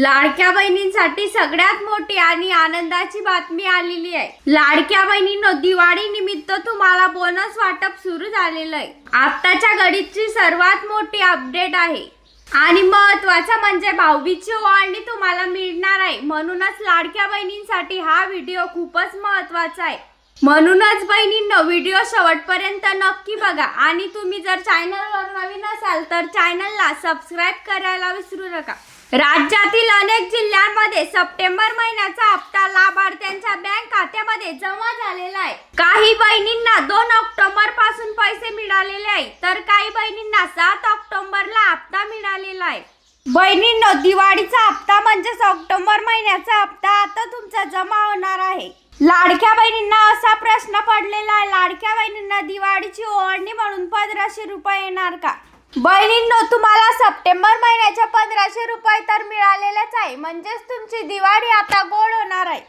लाडक्या बहिणींसाठी सगळ्यात मोठी आणि आनंदाची बातमी आलेली आहे. लाडक्या बहिणींनो दिवाळी निमित्त तुम्हाला बोनस वाटप सुरू झालेलं आहे. आत्ताच्या घडीची सर्वात मोठी अपडेट आहे. आणि महत्वाचं म्हणजे भाऊबीजची ओवाळणी तुम्हाला मिळणार आहे. म्हणूनच लाडक्या बहिणींसाठी हा व्हिडिओ खूपच महत्त्वाचा आहे. म्हणूनच बहिणींनो व्हिडिओ शेवटपर्यंत नक्की बघा. आणि तुम्ही जर चॅनलवर नवीन असाल तर चॅनलला सबस्क्राईब करायला विसरू नका. राज्यातील अनेक जिल्ह्यांमध्ये सप्टेंबर महिन्याचा हप्ता लाभार्थ्यांच्या बँक खात्यामध्ये जमा झालेला आहे. काही बहिणींना दोन ऑक्टोबरपासून पैसे मिळालेले आहे तर काही बहिणींना सात ऑक्टोबरला हप्ता मिळालेला आहे. बहिणींनो दिवाळीचा हप्ता म्हणजेच ऑक्टोबर महिन्याचा हप्ता आता तुमचा जमा होणार आहे. लाडक्या बहिणींना असा प्रश्न पडलेला आहे लाडक्या बहिणींना दिवाळीची ओवाळणी म्हणून पंधराशे रुपये येणार का? बहिणींनो तुम्हाला सप्टेंबर महिन्याच्या पंधराशे रुपये तर मिळालेलेच आहे. म्हणजेच तुमची दिवाळी आता गोड होणार आहे.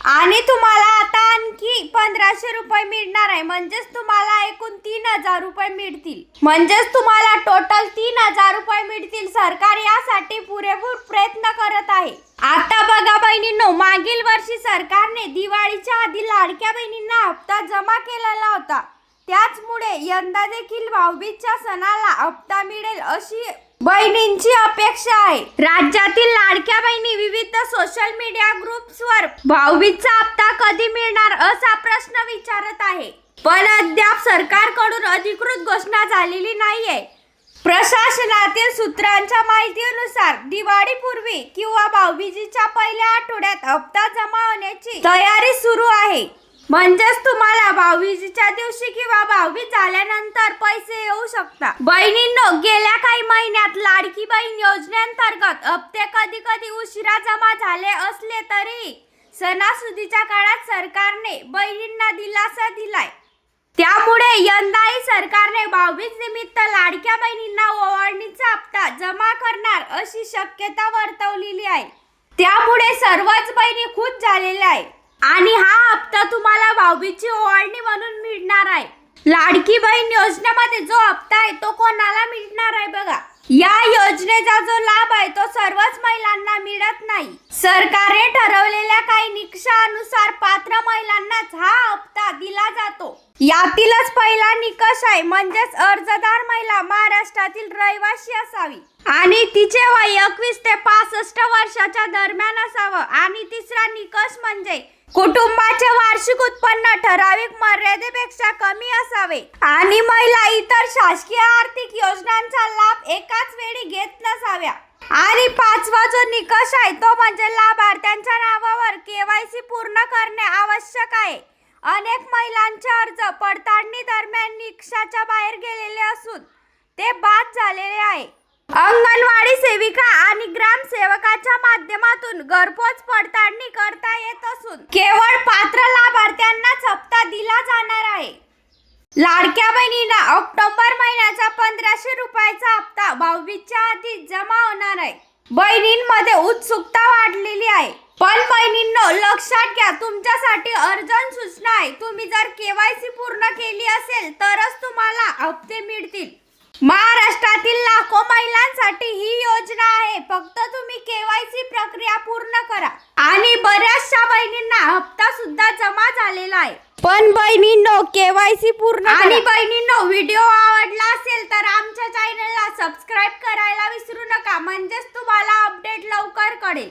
आणि तुम्हाला आता आणखी पंधराशे रुपये मिळणार आहे. म्हणजेच तुम्हाला एकूण तीन हजार रुपये मिळतील. म्हणजेच तुम्हाला टोटल तीन हजार रुपये मिळतील. सरकार यासाठी पुरेपूर प्रयत्न करत आहे. आता बघा बहिणींनो मागील वर्षी सरकारने दिवाळीच्या आधी लाडक्या बहिणींना हप्ता जमा केलेला होता. त्याचमुळे यंदा देखील भाऊबीजच्या सणाला हप्ता मिळेल अशी बहिणींची अपेक्षा आहे. राज्यातील लाडक्या बहिणी विविध सोशल मीडिया ग्रुप्सवर भाऊबीजचा हप्ता कधी मिळणार असा प्रश्न विचारत आहे. पण अद्याप सरकारकडून अधिकृत घोषणा झालेली नाहीये. प्रशासनातील सूत्रांच्या माहितीनुसार दिवाळीपूर्वी किंवा भाऊबीजीच्या पहिल्या आठवड्यात हप्ता जमा होण्याची तयारी सुरू आहे. म्हणजेच तुम्हाला भाऊबीजीच्या दिवशी किंवा भाऊबीज झाल्यानंतर पैसे येऊ शकतात. बहिणींनो गेल्या काही महिन्यात लाडकी बहीण योजनेअंतर्गत हप्ते कधी कधी उशिरा जमा झाले असले तरी सणासुदीच्या काळात सरकारने बहिणींना दिलासा दिलाय. त्यामुळे यंदाही सरकारने भाऊबीज निमित्त लाडक्या बहिणींना ओवाळणीचा हप्ता जमा करणार अशी शक्यता वर्तवलेली आहे. त्यामुळे सर्वच बहिणी खुश झालेल्या आहे आणि हा हप्ता तुम्हाला भाऊबीजची ओवाळणी म्हणून मिळणार आहे. लाडकी बहीण योजनेमध्ये जो हप्ता आहे तो कोणाला मिळणार आहे बघा. या योजनेचा जो लाभ आहे तो सर्वच महिलांना मिळत नाही. सरकारने ठरवलेल्या काही निकषानुसार पात्र महिलांनाच हा हप्ता दिला जातो. यातीलच पहिला निकष आहे म्हणजेच अर्जदार महिला महाराष्ट्रातील रहिवासी असावी. आणि तिचे वय एकवीस ते पासष्ट वर्षाच्या दरम्यान असावं. आणि तिसरा निकष म्हणजे कुटुंबाचे वार्षिक उत्पन्न ठराविक मर्यादेपेक्षा कमी असावे. आणि महिला इतर शासकीय आर्थिक योजनांचा लाभ एकाच वेळी घेत नसाव्या. आणि पाचवा जो निकष आहे तो म्हणजे लाभार्थ्यांच्या नावावर केवायसी पूर्ण करणे आवश्यक आहे. अनेक महिलांचे अर्ज पडताळणी दरम्यान निकषाच्या बाहेर गेलेले असून ते बाद झालेले आहे. अंगणवाडी सेविका आणि ग्रामसेवकाच्या माध्यमातून घरपोच पडताळणी करता येत असून केवळ पात्र लाभार्थ्यांनाच हप्ता दिला जाणार आहे. लाडक्या बहिणींना ऑक्टोबर महिन्याचा पंधराशे रुपयाचा हप्ता भाऊबीजच्या आधी जमा होणार आहे. बहिणींमध्ये उत्सुकता वाढलेली आहे. पण बहिणींनो लक्षात घ्या तुमच्यासाठी अर्जंट सूचना आहे. तुम्ही जर केवायसी पूर्ण केली असेल तरच तुम्हाला हप्ते मिळतील. महाराष्ट्रातील लाखो महिलांसाठी ही योजना आहे. फक्त तुम्ही केवायसी प्रक्रिया पूर्ण करा. आणि बऱ्याचशा बहिणींना हप्ता सुद्धा जमा झालेला आहे. पण बहिणींनो केवायसी पूर्ण आणि बहिणींनो व्हिडिओ आवडला असेल तर आमच्या चॅनलला सबस्क्राईब करायला विसरू नका. म्हणजेच तुम्हाला अपडेट लवकर कळेल.